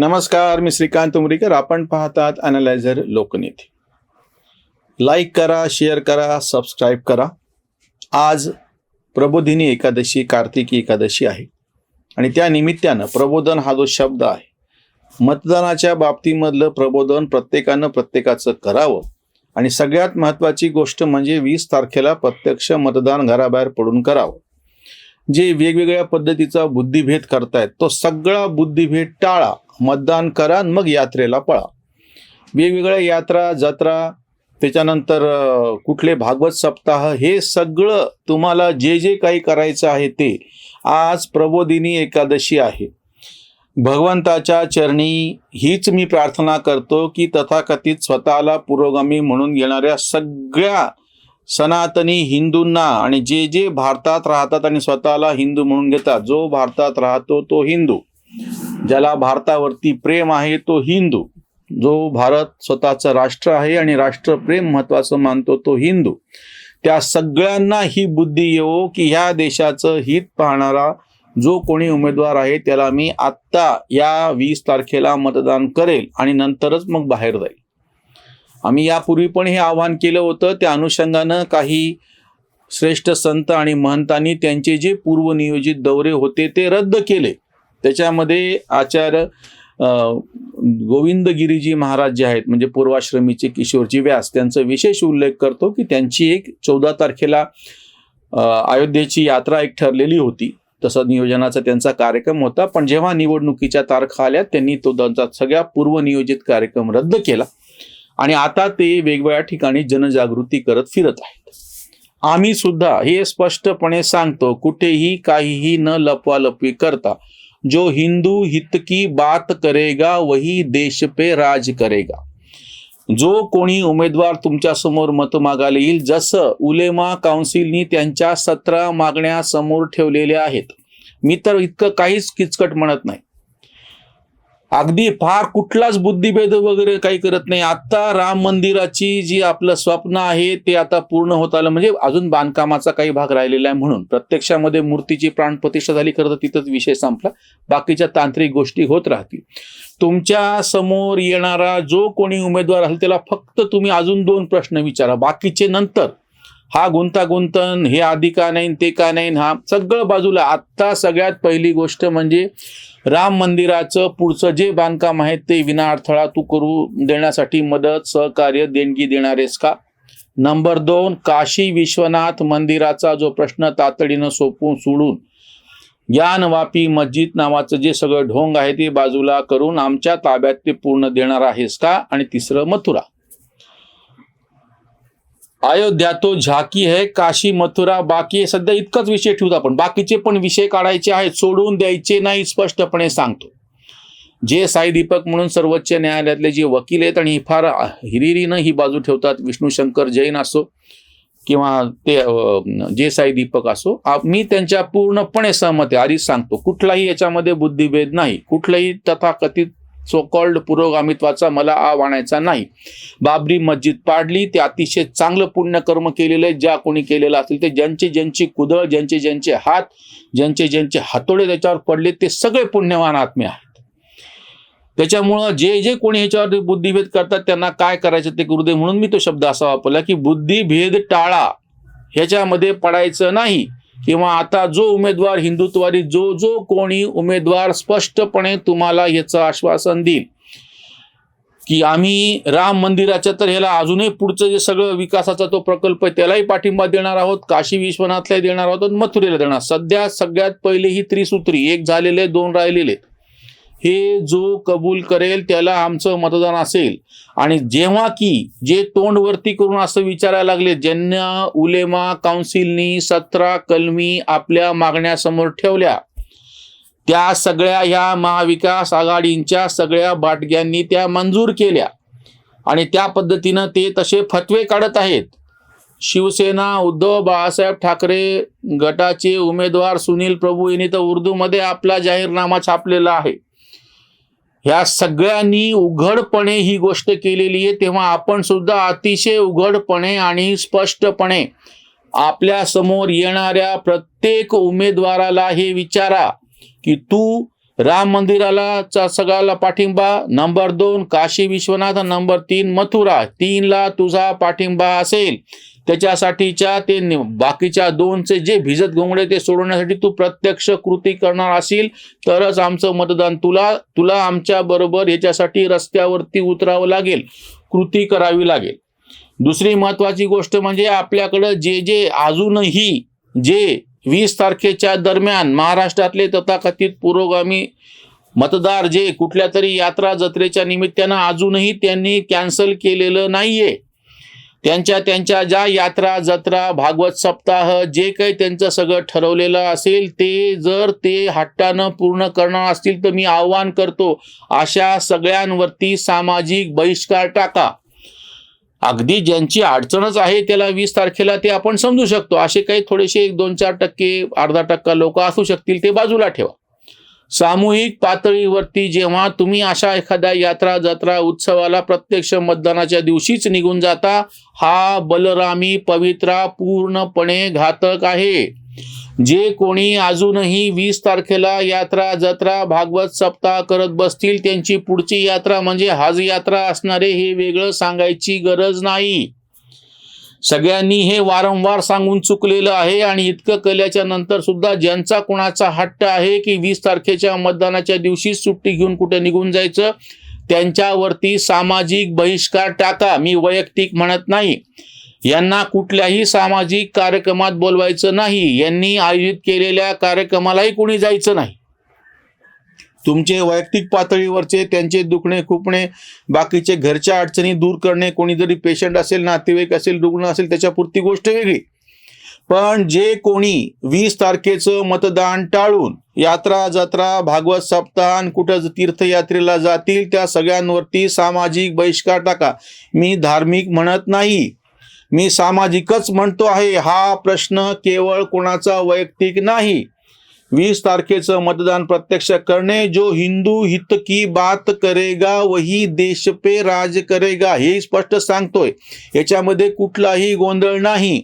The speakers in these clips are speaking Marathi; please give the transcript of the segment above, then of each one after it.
नमस्कार मी श्रीकांत उमरीकर. आपण पाहतात अनालायझर लोकनेते लाईक करा शेअर करा सबस्क्राईब करा. आज प्रबोधिनी एकादशी कार्तिकी एकादशी आहे. आणि त्या निमित्तानं प्रबोधन हा जो शब्द आहे मतदानाच्या बाबतीमधलं प्रबोधन प्रत्येकानं प्रत्येकाचं करावं. आणि सगळ्यात महत्त्वाची गोष्ट म्हणजे वीस तारखेला प्रत्यक्ष मतदान घराबाहेर पडून करावं. जे वेगवेगळ्या पद्धतीचा बुद्धिभेद करतायत तो सगळा बुद्धिभेद टाळा. मतदान करा आणि मग यात्रेला पळा. वेगवेगळ्या यात्रा जत्रा त्याच्यानंतर कुठले भागवत सप्ताह हे सगळं तुम्हाला जे जे काही करायचं आहे ते आज प्रबोधिनी एकादशी आहे. भगवंताच्या चरणी हीच मी प्रार्थना करतो की तथाकथित स्वतःला पुरोगामी म्हणून घेणाऱ्या सगळ्या सनातनी हिंदूंना आणि जे जे भारतात राहतात आणि स्वतःला हिंदू म्हणून घेतात जो भारतात राहतो तो हिंदू. ज्याला भारतावरती प्रेम आहे तो हिंदू. जो भारत स्वतःचं राष्ट्र आहे आणि राष्ट्रप्रेम महत्वाचं मानतो तो हिंदू. त्या सगळ्यांना ही बुद्धी येवो की ह्या देशाचं हित पाहणारा जो कोणी उमेदवार आहे त्याला मी आत्ता या वीस तारखेला मतदान करेल आणि नंतरच मग बाहेर जाईल. आम्ही यापूर्वी पण हे आवाहन केलं होतं. त्या अनुषंगानं काही श्रेष्ठ संत आणि महंतांनी त्यांचे जे पूर्वनियोजित दौरे होते ते रद्द केले. त्याच्यामध्ये आचार्य गोविंदगिरीजी महाराज जे आहेत म्हणजे पूर्वाश्रमीचे किशोरजी व्यास त्यांचा विशेष उल्लेख करतो की त्यांची एक चौदा तारखेला अयोध्येची यात्रा एक ठरलेली होती. तसा नियोजनाचा त्यांचा कार्यक्रम होता. पण जेव्हा निवडणुकीच्या तारखा आल्या त्यांनी तो त्यांचा सगळ्या पूर्वनियोजित कार्यक्रम रद्द केला. आणि आता ते वेगवेगळ्या ठिकाणी जनजागृती करत फिरत आहेत. आम्ही सुद्धा हे स्पष्टपणे सांगतो कुठेही काहीही न लपवालपवी करता जो हिंदू हित की बात करेगा वही देश पे राज करेगा. जो कोणी उमेदवार तुमच्यासमोर मत मागायला येईल जसं उलेमा काउन्सिलनी त्यांच्या सतरा मागण्या समोर ठेवलेल्या आहेत. मी तर इतकं काहीच किचकट म्हणत नाही. अगदी फार कुठलाच बुद्धिभेद वगैरे काही करत नाही. आता राम मंदिराची जी आपलं स्वप्न आहे ते आता पूर्ण होत आलं. म्हणजे अजून बांधकामाचा काही भाग राहिलेला आहे म्हणून. प्रत्यक्षामध्ये मूर्तीची प्राणप्रतिष्ठा झाली खरं तर तिथंच विषय संपला. बाकीच्या तांत्रिक गोष्टी होत राहतील. तुमच्यासमोर येणारा जो कोणी उमेदवार असेल त्याला फक्त तुम्ही अजून दोन प्रश्न विचारा. बाकीचे नंतर. हा गुंतागुंतन हे आधी का नाही ते का नाही हा सगळं बाजूला. आत्ता सगळ्यात पहिली गोष्ट म्हणजे राम मंदिराचं पुढचं जे बांधकाम आहे ते विना अडथळा तू करू देण्यासाठी मदत सहकार्य देणगी देणारेस का? नंबर दोन काशी विश्वनाथ मंदिराचा जो प्रश्न तातडीनं सोपवून सोडून यानवापी मस्जिद नावाचं जे सगळं ढोंग आहे ते बाजूला करून आमच्या ताब्यात ते पूर्ण देणार आहेस का? आणि तिसरं मथुरा. अयोध्या तो झाकी आहे काशी मथुरा बाकी आहे. सध्या इतकाच विषय ठेवतो आपण. बाकीचे पण विषय काढायचे आहेत सोडून द्यायचे नाही स्पष्टपणे सांगतो. जे साई दीपक म्हणून सर्वोच्च न्यायालयातले जे वकील आहेत आणि फार हिरिरीनं ही बाजू ठेवतात विष्णूशंकर जैन असो किंवा ते जे साई दीपक असो मी त्यांच्या पूर्णपणे सहमत आहे. आधीच सांगतो कुठलाही याच्यामध्ये बुद्धिभेद नाही. कुठलाही तथाकथित सो कॉल्ड पुरोगामित्वाचा मला आव आणायचा नाही. बाबरी मस्जिद पाडली ते अतिशय चांगलं पुण्यकर्म केलेलं आहे. ज्या कोणी केलेलं असेल ते ज्यांचे ज्यांची कुदळ ज्यांचे ज्यांचे हात ज्यांचे ज्यांचे हातोडे त्याच्यावर पडले ते सगळे पुण्यवान आत्मे आहेत. त्याच्यामुळं जे जे कोणी ह्याच्यावर बुद्धिभेद करतात त्यांना काय करायचं ते करू दे म्हणून मी तो शब्द असा वापरला की बुद्धिभेद टाळा. ह्याच्यामध्ये पडायचं नाही. किंवा आता जो उमेदवार हिंदुत्वादी जो जो कोणी उमेदवार स्पष्टपणे तुम्हाला याचं आश्वासन देईल की आम्ही राम मंदिराच्या तर ह्याला अजूनही पुढचं जे सगळं विकासाचा तो प्रकल्प आहे त्यालाही पाठिंबा देणार आहोत काशी विश्वनाथला देणार आहोत मथुरेला देणार सध्या सगळ्यात पहिले ही त्रिसूत्री एक झालेले दोन राहिलेले हे जो कबूल करेल त्याला आमचं मतदान असेल. आणि जेव्हा की जे तोंडवरती करून असं विचारायला लागले ज्यांना उलेमा काउन्सिलनी सतरा कलमी आपल्या मागण्यासमोर ठेवल्या त्या सगळ्या ह्या महाविकास आघाडींच्या सगळ्या बाटग्यांनी त्या मंजूर केल्या. आणि त्या पद्धतीनं ते तसे फतवे काढत आहेत. शिवसेना उद्धव बाळासाहेब ठाकरे गटाचे उमेदवार सुनील प्रभू यांनी तर उर्दूमध्ये आपला जाहीरनामा छापलेला आहे. ह्या सगळ्यांनी उघडपणे ही गोष्ट केलेली आहे. तेव्हा आपण सुद्धा अतिशय उघडपणे आणि स्पष्टपणे आपल्यासमोर येणाऱ्या प्रत्येक उमेदवाराला हे विचारा की तू राम मंदिराला चा सगळ्याला पाठिंबा नंबर दोन काशी विश्वनाथ नंबर तीन मथुरा तीनला तुझा पाठिंबा असेल. त्याच्यासाठीच्या ते बाकीच्या दोनचे जे भिजत घोंगडे ते सोडवण्यासाठी तू प्रत्यक्ष कृती करणार असेल तरच आमचं मतदान तुला तुला आमच्या बरोबर याच्यासाठी रस्त्यावरती उतरावं लागेल कृती करावी लागेल. दुसरी महत्वाची गोष्ट म्हणजे आपल्याकडं जे जे अजूनही जे वीस तारखेच्या दरम्यान महाराष्ट्रातले तथाकथित पुरोगामी मतदार जे कुठल्या तरी यात्रा जत्रेच्या निमित्तानं अजूनही त्यांनी कॅन्सल केलेलं नाहीये. त्यांच्या त्यांच्या ज्या यात्रा जत्रा भागवत सप्ताह जे काही त्यांचं सगळं ठरवलेलं असेल ते जर ते हट्टानं पूर्ण करणार असतील तर मी आव्हान करतो अशा सगळ्यांवरती सामाजिक बहिष्कार टाका. अगदी ज्यांची अडचणच आहे त्याला वीस तारखेला ते आपण समजू शकतो. असे काही थोडेसे एक दोन चार टक्के अर्धा टक्का लोक असू शकतील ते बाजूला ठेवा. सामूहिक पातळीवरती जेव्हा तुम्ही अशा एखाद्या यात्रा जत्रा उत्सवाला प्रत्यक्ष मतदानाच्या दिवशीच निघून जाता हा बलरामी पवित्रा पूर्णपणे घातक आहे. जे कोणी अजूनही वीस तारखेला यात्रा जत्रा भागवत सप्ताह करत बसतील त्यांची पुढची यात्रा म्हणजे हाज यात्रा असणारे हे वेगळं सांगायची गरज नाही. सगळ्यांनी हे वारंवार सांगून चुकलेलं आहे आणि इतकं केल्याच्यानंतर सुद्धा ज्यांचा कुणाचा हट्ट आहे की वीस तारखेच्या मतदानाच्या दिवशी सुट्टी घेऊन कुठे निघून जायचं त्यांच्यावरती सामाजिक बहिष्कार टाका. मी वैयक्तिक म्हणत नाही. यांना कुठल्याही सामाजिक कार्यक्रमात बोलवायचं नाही. यांनी आयोजित केलेल्या कार्यक्रमालाही कुणी जायचं नाही. तुमचे वैयक्तिक पातळीवरचे त्यांचे दुखणे खुपणे बाकीचे घरच्या अडचणी दूर करणे कोणी जरी पेशंट असेल नातेवाईक असेल रुग्ण असेल त्याच्यापुरती गोष्ट वेगळी. पण जे कोणी वीस तारखेचं मतदान टाळून यात्रा जत्रा भागवत सप्ताह कुठं तीर्थयात्रेला जातील त्या सगळ्यांवरती सामाजिक बहिष्कार टाका. मी धार्मिक म्हणत नाही. मी सामाजिकच म्हणतो आहे. हा प्रश्न केवळ कोणाचा वैयक्तिक नाही. वीस तारखेचं मतदान प्रत्यक्ष करणे जो हिंदू हित की बात करेगा वही देश पे राज करेगा हे स्पष्ट सांगतोय. याच्यामध्ये कुठलाही गोंधळ नाही.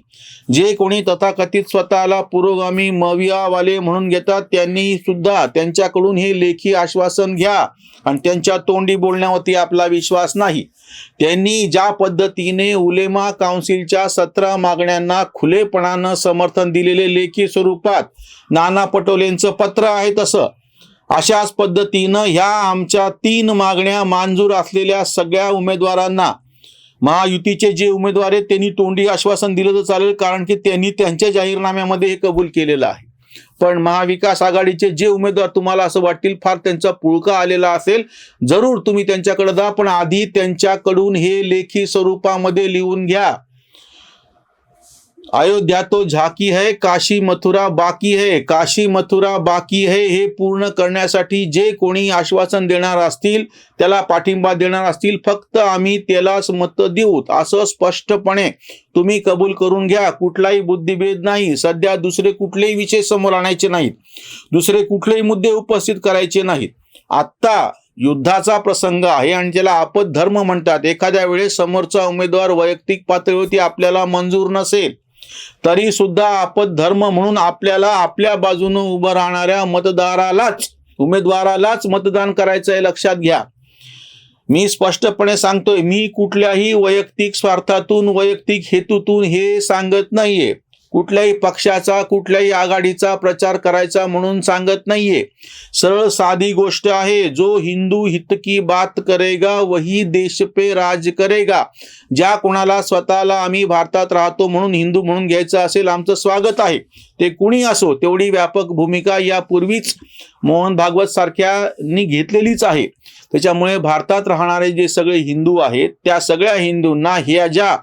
जे कोणी तथाकथित स्वतःला पुरोगामी मवियावाले म्हणून घेतात त्यांनी सुद्धा त्यांच्याकडून हे लेखी आश्वासन घ्या. आणि त्यांच्या तोंडी बोलण्यावरती आपला विश्वास नाही. त्यांनी ज्या पद्धतीने उलेमा काउन्सिलच्या सतरा मागण्यांना खुलेपणानं समर्थन दिलेले लेखी स्वरूपात नाना पटोलेंचं पत्र आहे तसं. अशाच पद्धतीनं ह्या आमच्या तीन मागण्या मंजूर असलेल्या सगळ्या उमेदवारांना महायुतीचे जे उमेदवार आहेत त्यांनी तोंडी आश्वासन दिलं तर चालेल कारण की त्यांनी त्यांच्या जाहीरनाम्यामध्ये हे कबूल केलेलं आहे. पण महाविकास आघाडीचे जे उमेदवार तुम्हाला असं वाटतील फार त्यांचा पुळका आलेला असेल जरूर तुम्ही त्यांच्याकडे जा पण आधी त्यांच्याकडून हे लेखी स्वरूपामध्ये लिहून घ्या. अयोध्या तो झाकी है काशी मथुरा बाकी है काशी मथुरा बाकी है हे पूर्ण करण्यासाठी जे कोणी आश्वासन देणार असतील त्याला पाठिंबा देणार असतील फक्त आम्ही त्यालाच मत देऊ असं स्पष्टपणे तुम्ही कबूल करून घ्या. कुठलाही बुद्धिभेद नाही. सध्या दुसरे कुठलेही विषय समोर आणायचे नाहीत. दुसरे कुठलेही मुद्दे उपस्थित करायचे नाहीत. आत्ता युद्धाचा प्रसंग आहे आणि ज्याला आपत धर्म म्हणतात. एखाद्या वेळेस समोरचा उमेदवार वैयक्तिक पातळीवरती आपल्याला मंजूर नसेल तरी सुद्धा आपत धर्म म्हणून आपल्याला आपल्या बाजूनं उभं राहणाऱ्या मतदारालाच उमेदवारालाच मतदान करायचं आहे लक्षात घ्या. मी स्पष्टपणे सांगतोय मी कुठल्याही वैयक्तिक स्वार्थातून वैयक्तिक हेतूतून हे सांगत नाहीये. कुठल्याही पक्षाचा कुठल्याही आघाडीचा प्रचार करायचा म्हणून सांगत नाहीये. सरळ साधी गोष्ट आहे जो हिंदू हित की बात करेगा वही देश पे राज करेगा. ज्या कोणाला स्वतःला आम्ही भारतात राहतो म्हणून हिंदू म्हणून घ्यायचं असेल आमचं स्वागत आहे. ते कुणी असो तेवढी व्यापक भूमिका यापूर्वीच मोहन भागवत सारख्यांनी घेतलेलीच आहे. त्याच्यामुळे भारतात राहणारे जे सगळे हिंदू आहेत त्या सगळ्या हिंदूंना ह्या ज्या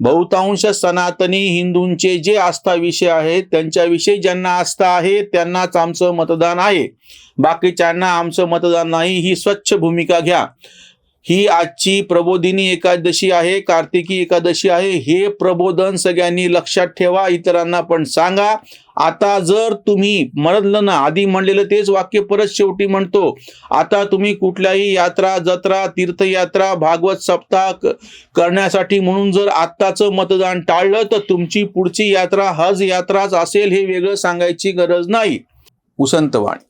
बहुतांश सनातनी हिंदूंचे जे आस्था विषय आहेत त्यांच्याविषयी ज्यांना आस्था आहे त्यांनाच आमचं मतदान आहे. बाकीच्यांना आमचं मतदान नाही ही स्वच्छ भूमिका घ्या. ही आजची प्रबोधिनी एकादशी आहे कार्तिकी एकादशी आहे हे प्रबोधन सगळ्यांनी लक्षात ठेवा इतरांना पण सांगा. आता जर तुम्ही म्हणलं ना आधी म्हणलेलं तेच वाक्य परत शेवटी म्हणतो. आता तुम्ही कुठल्याही यात्रा जत्रा तीर्थयात्रा भागवत सप्ताह करण्यासाठी म्हणून जर आत्ताचं मतदान टाळलं तर तुमची पुढची यात्रा हज यात्राच असेल हे वेगळं सांगायची गरज नाही. उसंतवाणी.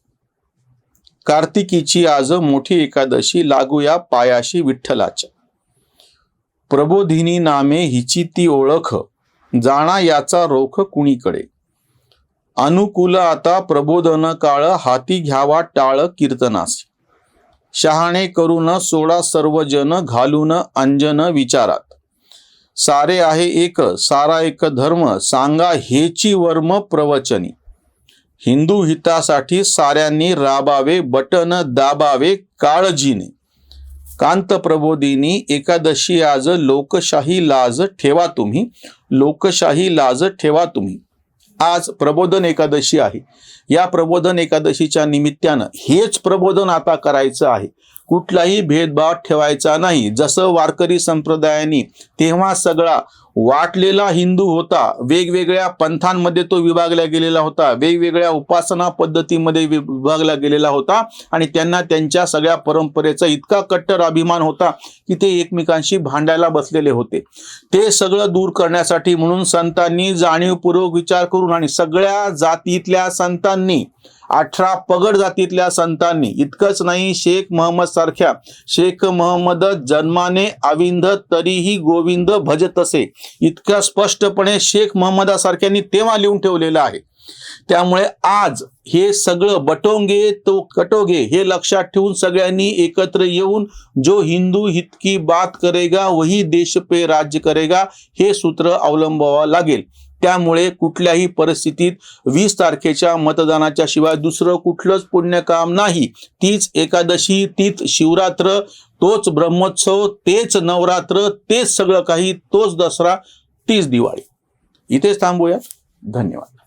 कार्तिकीची आज मोठी एकादशी लागूया पायाशी विठ्ठलाच्या. प्रबोधिनी नामे हिची ती ओळख जाणा याचा रोख कुणीकडे? अनुकूल आता प्रबोधन काळ हाती घ्यावा टाळ कीर्तनास. शहाणे करून सोडा सर्वजन घालून अंजन विचारात. सारे आहे एक सारा एक धर्म सांगा हेची वर्म प्रवचनी. हिंदू हितासाठी साऱ्यांनी राबावे बटन दाबावे काळजीने. कांत प्रबोधिनी एकादशी आज लोकशाही लाज ठेवा तुम्ही लोकशाही लाज ठेवा तुम्ही. आज प्रबोधन एकादशी आहे. या प्रबोधन एकादशीच्या निमित्तानं हेच प्रबोधन आता करायचं आहे. कुठलाही भेदभाव ठेवायचा नाही. जसं वारकरी संप्रदायाने तेव्हा सगळा वाटलेला हिंदू होता वेगवेगळ्या पंथांमध्ये तो विभागला गेलेला होता वेगवेगळ्या उपासना पद्धतीमध्ये विभागला गेलेला होता आणि त्यांना त्यांच्या सगळ्या परंपरेचा इतका कट्टर अभिमान होता की ते एकमेकांशी भांडायला बसलेले होते. ते सगळं दूर करण्यासाठी म्हणून संतांनी जाणीवपूर्वक विचार करून आणि सगळ्या जातीतल्या संतांनी अठरा पगड जातीतल्या संतांनी. इतकंच नाही शेख महम्मद सारख्या. शेख महम्मद जन्माने अविंद तरीही गोविंद भजत असे इतक्या स्पष्टपणे शेख महम्मदासारख्यांनी तेव्हा लिहून ठेवलेलं आहे. त्यामुळे आज हे सगळं बटोंगे तो कटोगे हे लक्षात ठेवून सगळ्यांनी एकत्र येऊन जो हिंदू हितकी बात करेगा वही देश पे राज्य करेगा हे सूत्र अवलंबावं लागेल. त्यामुळे कुठल्याही परिस्थितीत वीस तारखेच्या मतदानाच्या शिवाय दुसरं कुठलंच पुण्यकाम नाही. तीच एकादशी तीच शिवरात्र तोच ब्रह्मोत्सव तेच नवरात्र तेच सगळं काही तोच दसरा तीच दिवाळी. इथेच थांबूया धन्यवाद.